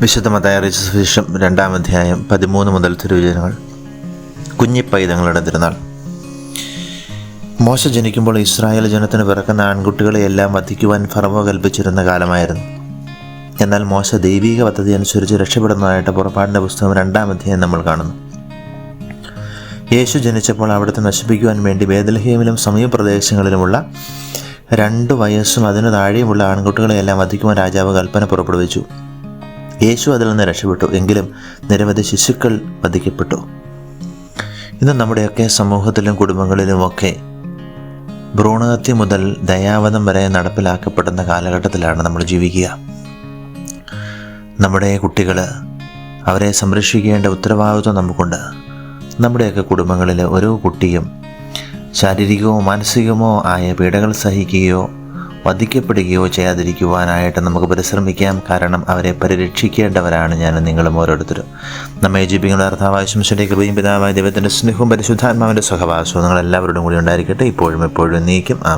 വിശുദ്ധമതായ സുവിശേഷം രണ്ടാം അധ്യായം പതിമൂന്ന് മുതൽ തിരുവചനങ്ങൾ. കുഞ്ഞിപ്പൈതങ്ങളുടെ തിരുനാൾ. മോശ ജനിക്കുമ്പോൾ ഇസ്രായേൽ ജനത്തിന് പിറക്കുന്ന ആൺകുട്ടികളെ എല്ലാം വധിക്കുവാൻ ഫറവോ കൽപ്പിച്ചിരുന്ന കാലമായിരുന്നു. എന്നാൽ മോശ ദൈവിക പദ്ധതി അനുസരിച്ച് രക്ഷപ്പെടുന്നതായിട്ട് പുറപ്പാടിന്റെ പുസ്തകം രണ്ടാം അധ്യായം നമ്മൾ കാണുന്നു. യേശു ജനിച്ചപ്പോൾ അവിടുത്തെ നശിപ്പിക്കുവാൻ വേണ്ടി ബേദൽഹേമിലും സമീപപ്രദേശങ്ങളിലുമുള്ള രണ്ട് വയസ്സും അതിനു താഴെയുമുള്ള ആൺകുട്ടികളെയെല്ലാം വധിക്കുവാൻ രാജാവ് കൽപ്പന പുറപ്പെടുവിച്ചു. യേശു അതിൽ നിന്ന് രക്ഷപ്പെട്ടു എങ്കിലും നിരവധി ശിശുക്കൾ വധിക്കപ്പെട്ടു. ഇന്ന് നമ്മുടെയൊക്കെ സമൂഹത്തിലും കുടുംബങ്ങളിലുമൊക്കെ ഭ്രൂണഹത്യ മുതൽ ദയാവധം വരെ നടപ്പിലാക്കപ്പെടുന്ന കാലഘട്ടത്തിലാണ് നമ്മൾ ജീവിക്കുക. നമ്മുടെ കുട്ടികൾ അവരെ സംരക്ഷിക്കേണ്ട ഉത്തരവാദിത്വം നമുക്കുണ്ട്. നമ്മുടെയൊക്കെ കുടുംബങ്ങളിൽ ഓരോ കുട്ടിയും ശാരീരികമോ മാനസികമോ ആയ പീഡകൾ സഹിക്കുകയോ വധിക്കപ്പെടുകയോ ചെയ്യാതിരിക്കുവാനായിട്ട് നമുക്ക് പരിശ്രമിക്കാം. കാരണം അവരെ പരിരക്ഷിക്കേണ്ടവരാണ് ഞാൻ നിങ്ങളും ഓരോരുത്തരും. നമ്മെ ജീവിക്കുന്ന അർത്ഥാവശ്യം കൃപയും പിതാവായ ദൈവത്തിന്റെ സ്നേഹവും പരിശുദ്ധാത്മാവിന്റെ സഹവാസവും നിങ്ങൾ എല്ലാവരോടും കൂടി ഉണ്ടായിരിക്കട്ടെ. ഇപ്പോഴും എപ്പോഴും നീക്കും. ആ